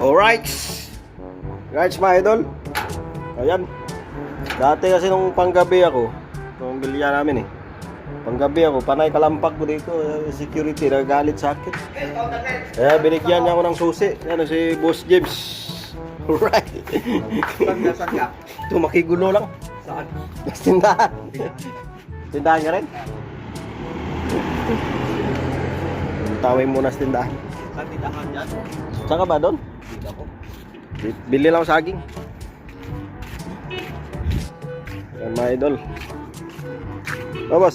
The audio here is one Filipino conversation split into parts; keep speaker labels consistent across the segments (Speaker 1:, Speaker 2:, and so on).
Speaker 1: Alright. Guys, mga idol. Ayan. Dati kasi nung panggabi ako, nung bilya namin eh. Panggabi ako, panay kalampag ko dito. eh, Security, nagalit sa akin. Kaya binigyan niya ako ng susi. Yan si Boss James. Alright. Ito, makigulo lang.
Speaker 2: Saan?
Speaker 1: Mas tindahan. Tindahan ka rin? Taway muna sa tindahan.
Speaker 2: Saan tindahan dyan?
Speaker 1: Saan ka ba doon? Bili lang saging. Yan mga idol. Tapos.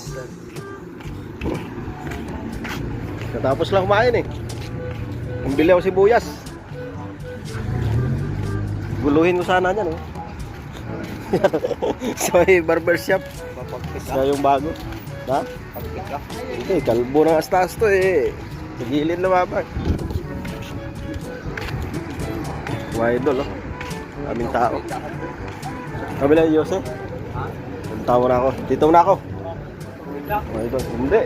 Speaker 1: Katapos lang kumain eh. Bili ako sibuyas. Guluhin ko sana yan oh. sa may barbershop.
Speaker 2: Mapagpit ka?
Speaker 1: Sa yung bago. Ha? Hindi, kalbo ng astas to eh. Sa gilid na Mga idol oh. Aming tao. Kami na Yose. Punta mo na ako. Dito na ako. Mga idol. Hindi.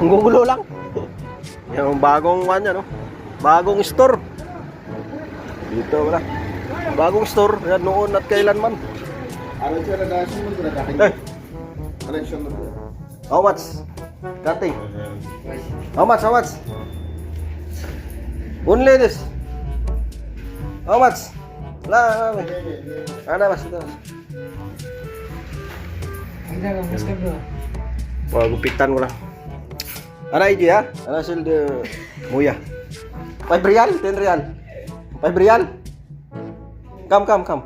Speaker 1: Ang gugulo lang. Yung bagong one yan, no? Bagong store. Dito na. Bagong store. Yan noon at kailanman. Eh,
Speaker 3: Ano siya mo
Speaker 1: how much? Kati. How much? How much? Only this. How much? La, la, Ana mas ito. Wah, gupitan ko lang. Ana iji ya? Ana sil de muya. 5 real, 10 real. 5 real. Kam kam kam.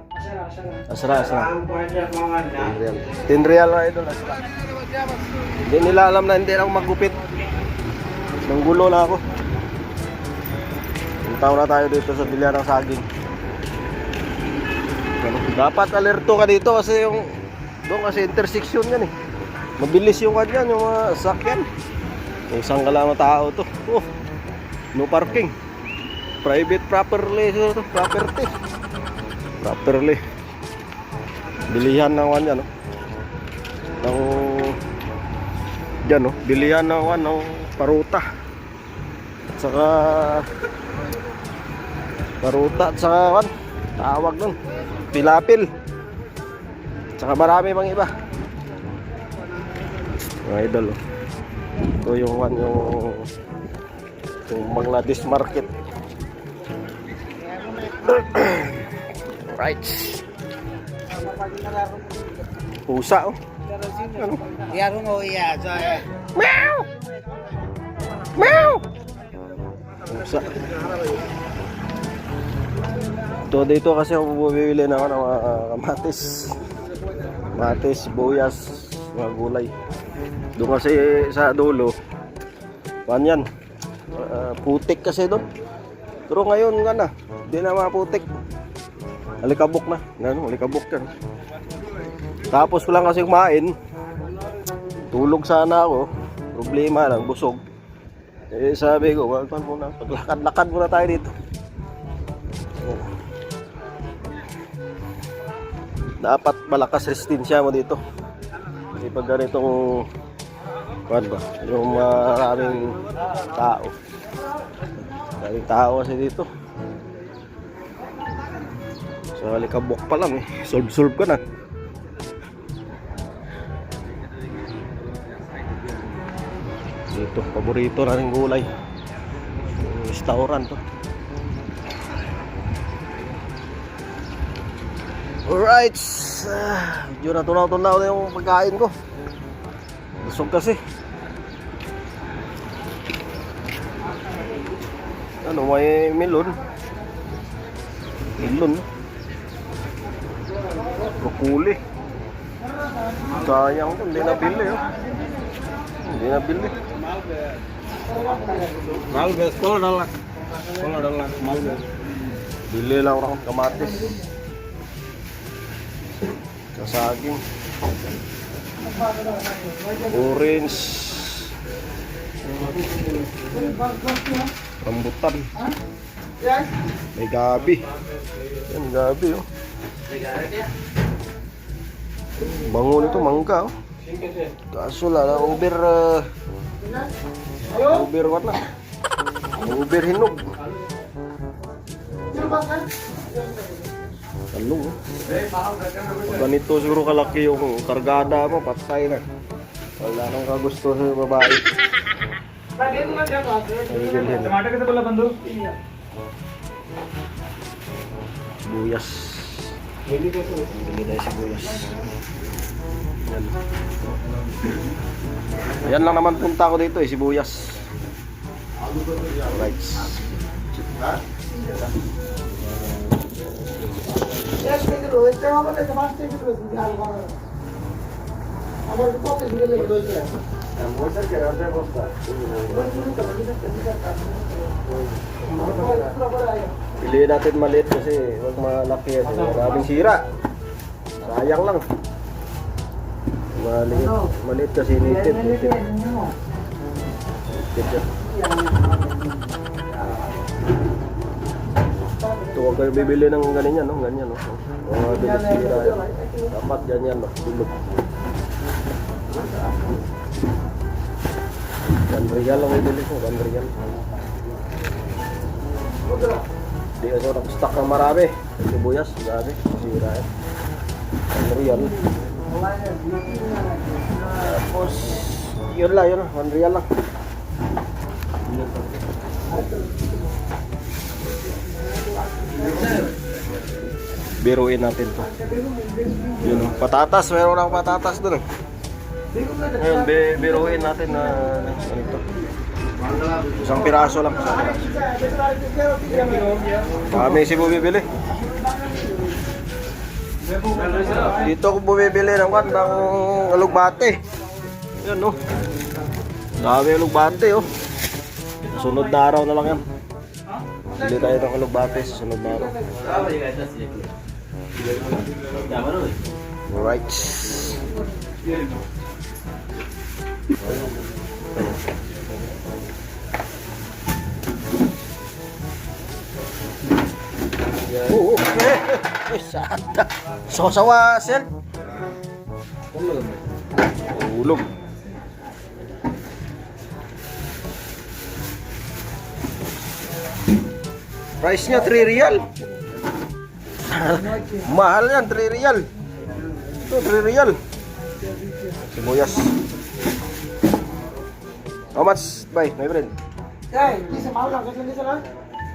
Speaker 1: Asra asra. 10 real. 10 real lah itu asra. Hindi nila alam na hindi ako magupit. Nang gulo na ako. Punta na tayo dito sa bilya ng saging. Dapat alerto ka dito kasi yung doon kasi intersection yan eh. Mabilis yung kanyan, yung mga sakyan. Isang ka lang na tao to. Oh, no parking. Private properly property. Properly. Bilihan ng kanyan, no? Ng Diyan, no? Bilihan ng ano, paruta. Saka paruta at saka kan, tawag nun, pilapil. Saka marami pang iba. Mga idol, oh. Ito yung one, yung yung Bangladesh market. right. Pusa, oh.
Speaker 2: So, eh.
Speaker 1: Meow! Meow! Pusa. Ito dito kasi ako bumibili ng ano, mga kamatis. Kamatis, buyas, mga gulay. Doon kasi sa dulo, pan yan. Ah, putik kasi doon. Pero ngayon nga na, hindi na mga putik. Alikabok na. Ano, alikabok yan. Tapos ko lang kasi kumain. Tulog sana ako. Problema lang, busog. Eh sabi ko, wag man muna. Paglakad-lakad muna tayo dito. Dapat malakas resistensya mo dito. Kasi pag ganitong kuwan ba, yung maraming tao. Maraming tao kasi dito. So, alikabok pa lang eh. Solve-solve ka na. Dito, paborito na rin gulay. Restaurant to. Alright. Ah, medyo natunaw-tunaw na yung pagkain ko. Busog kasi. Ano, may melon. Melon. Broccoli. Sayang hindi nabili. Oh. Hindi nabili.
Speaker 2: Malbes, kalau dalam. Kalau dalam Malbes.
Speaker 1: Bili lang ako ng kamatis. Sa saging. Orange. Rambutan. May gabi. Yan, gabi oh. Bango nito, mangga oh. Kaso lang, over... Uh, over what na? Over hinog. Ano? oh. Pag ganito siguro kalaki yung kargada mo, patay na. Wala nang kagusto sa babae. Ayun,
Speaker 2: टमाटर कितने बोला बंधु
Speaker 1: Sibuyas. Bili tayo sibuyas. Yan. Yan lang naman punta ko dito eh, sibuyas. Alright. Piliin natin maliit kasi huwag malaki yan. Maraming sira. Sayang lang. Maliit, maliit kasi nitid. Nitid. Nitid yan. Ito huwag kayo bibili ng ganyan, no? Ganyan, no? Mga bilis sira yan. Dapat ganyan, no? Tulog. One real lang bibili ko, real. Di ako nag-stock ng marami. Sibuyas, grabe. Sira yan. One real. Tapos, yun lang, yun lang. One real lang. Biruin natin to. Yun, patatas. Meron lang patatas dun. eh. Ngayon, bi- biruin natin na ano to. Isang piraso lang. Isang piraso. Kami si bumibili. Dito ako bumibili ng kan ng alugbate. Yun no. Dami alugbate oh. Sunod na araw na lang yan. Bili tayo ng alugbate sa sunod na araw. Alright. Oo. Eh, sada. Sosawa, sir. Ulog. Price niya 3 real. Mahal yan, 3 real. Ito, 3 real. Sibuyas. How much, buy, my friend? Hmm. Tingnan natin, guys.
Speaker 3: Wala din, eh, here,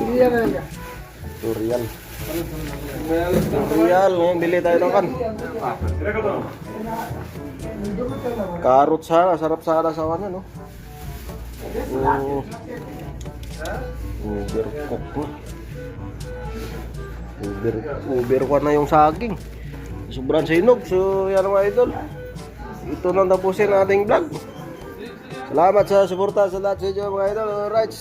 Speaker 1: Two real. Ngayon, bili tayo ng kan. Carrot sana. Sarap sana sa ano, no? Mm. Overcook na. Over, overcook na yung saging. Sobrang sinog. So, yan mga idol. Ito na tapusin ating vlog. Salamat sa suporta sa lahat sa inyo mga idol. Alright.